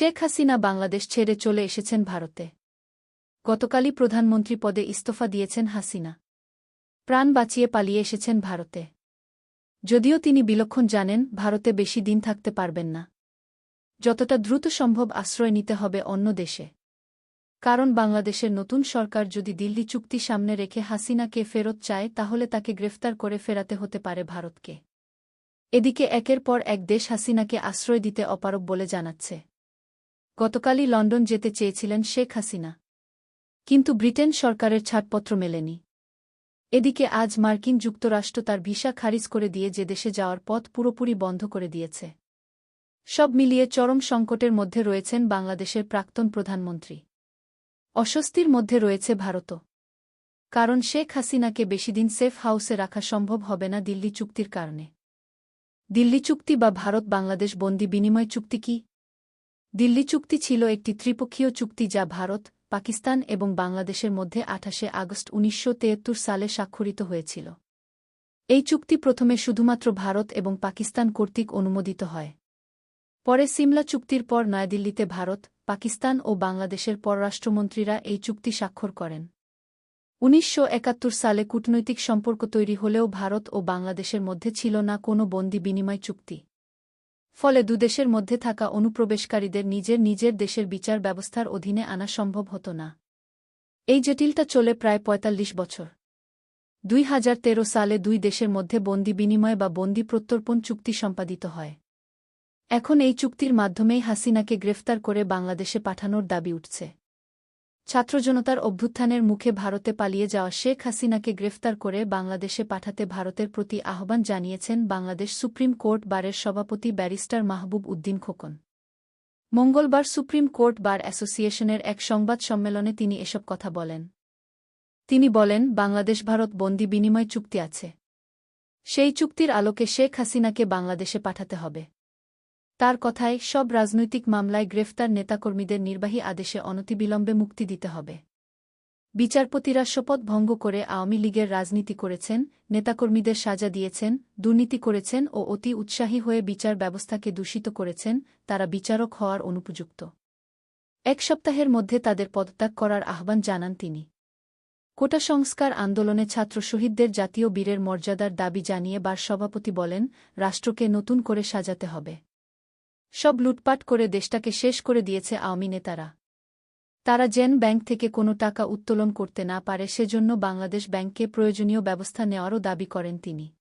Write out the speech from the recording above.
শেখ হাসিনা বাংলাদেশ ছেড়ে চলে এসেছেন ভারতে। গতকালই প্রধানমন্ত্রী পদে ইস্তফা দিয়েছেন হাসিনা। প্রাণ বাঁচিয়ে পালিয়ে এসেছেন ভারতে। যদিও তিনি বিলক্ষণ জানেন, ভারতে বেশি দিন থাকতে পারবেন না। যতটা দ্রুত সম্ভব আশ্রয় নিতে হবে অন্য দেশে। কারণ বাংলাদেশের নতুন সরকার যদি দিল্লি চুক্তি সামনে রেখে হাসিনাকে ফেরত চায়, তাহলে তাকে গ্রেফতার করে ফেরাতে হতে পারে ভারতকে। এদিকে একের পর এক দেশ হাসিনাকে আশ্রয় দিতে অপারব বলে জানাচ্ছে। গতকালই লন্ডন যেতে চেয়েছিলেন শেখ হাসিনা। কিন্তু ব্রিটেন সরকারের ছাড়পত্র মেলেনি। এদিকে আজ মার্কিন যুক্তরাষ্ট্র তার ভিসা খারিজ করে দিয়ে যে দেশে যাওয়ার পথ পুরোপুরি বন্ধ করে দিয়েছে। সব মিলিয়ে চরম সংকটের মধ্যে রয়েছেন বাংলাদেশের প্রাক্তন প্রধানমন্ত্রী। অস্বস্তির মধ্যে রয়েছে ভারতও। কারণ শেখ হাসিনাকে বেশিদিন সেফ হাউসে রাখা সম্ভব হবে না দিল্লি চুক্তির কারণে। দিল্লি চুক্তি বা ভারত বাংলাদেশ বন্দি বিনিময় চুক্তি কি? দিল্লি চুক্তি ছিল একটি ত্রিপক্ষীয় চুক্তি যা ভারত, পাকিস্তান এবং বাংলাদেশের মধ্যে আঠাশে আগস্ট উনিশশো সালে স্বাক্ষরিত হয়েছিল। এই চুক্তি প্রথমে শুধুমাত্র ভারত এবং পাকিস্তান কর্তৃক অনুমোদিত হয়। পরে সিমলা চুক্তির পর নয়াদিল্লিতে ভারত, পাকিস্তান ও বাংলাদেশের পররাষ্ট্রমন্ত্রীরা এই চুক্তি স্বাক্ষর করেন। উনিশশো একাত্তর সালে কূটনৈতিক সম্পর্ক তৈরি হলেও ভারত ও বাংলাদেশের মধ্যে ছিল না কোনো বন্দি বিনিময় চুক্তি। ফলে দুদেশের মধ্যে থাকা অনুপ্রবেশকারীদের নিজের নিজের দেশের বিচার ব্যবস্থার অধীনে আনা সম্ভব হতো না। এই জটিলতা চলে প্রায় ৪৫ বছর। দুই হাজার তেরো সালে দুই দেশের মধ্যে বন্দি বিনিময় বা বন্দি প্রত্যর্পণ চুক্তি সম্পাদিত হয়। এখন এই চুক্তির মাধ্যমেই হাসিনাকে গ্রেফতার করে বাংলাদেশে পাঠানোর দাবি উঠছে। ছাত্রজনতার অভ্যুত্থানের মুখে ভারতে পালিয়ে যাওয়া শেখ হাসিনাকে গ্রেফতার করে বাংলাদেশে পাঠাতে ভারতের প্রতি আহ্বান জানিয়েছেন বাংলাদেশ সুপ্রিম কোর্ট বারের সভাপতি ব্যারিস্টার মাহবুব উদ্দিন খোকন। মঙ্গলবার সুপ্রিম কোর্ট বার অ্যাসোসিয়েশনের এক সংবাদ সম্মেলনে তিনি এসব কথা বলেন। তিনি বলেন, বাংলাদেশ ভারত বন্দি বিনিময় চুক্তি আছে। সেই চুক্তির আলোকে শেখ হাসিনাকে বাংলাদেশে পাঠাতে হবে। তার কথায় সব রাজনৈতিক মামলায় গ্রেফতার নেতাকর্মীদের নির্বাহী আদেশে অনতিবিলম্বে মুক্তি দিতে হবে। বিচারপতিরা শপথ ভঙ্গ করে আওয়ামী লীগের রাজনীতি করেছেন, নেতাকর্মীদের সাজা দিয়েছেন, দুর্নীতি করেছেন ও অতি উৎসাহী হয়ে বিচার ব্যবস্থাকে দূষিত করেছেন, তারা বিচারক হওয়ার অনুপযুক্ত। এক সপ্তাহের মধ্যে তাদের পদত্যাগ করার আহ্বান জানান তিনি। কোটা সংস্কার আন্দোলনে ছাত্র শহীদদের জাতীয় বীরের মর্যাদার দাবি জানিয়ে বার সভাপতি বলেন, রাষ্ট্রকে নতুন করে সাজাতে হবে। সব লুটপাট করে দেশটাকে শেষ করে দিয়েছে আওয়ামী নেতারা। তারা জেন ব্যাংক থেকে কোনো টাকা উত্তোলন করতে না পারে, সেজন্য বাংলাদেশ ব্যাংককে প্রয়োজনীয় ব্যবস্থা নেওয়ারও দাবি করেন তিনি।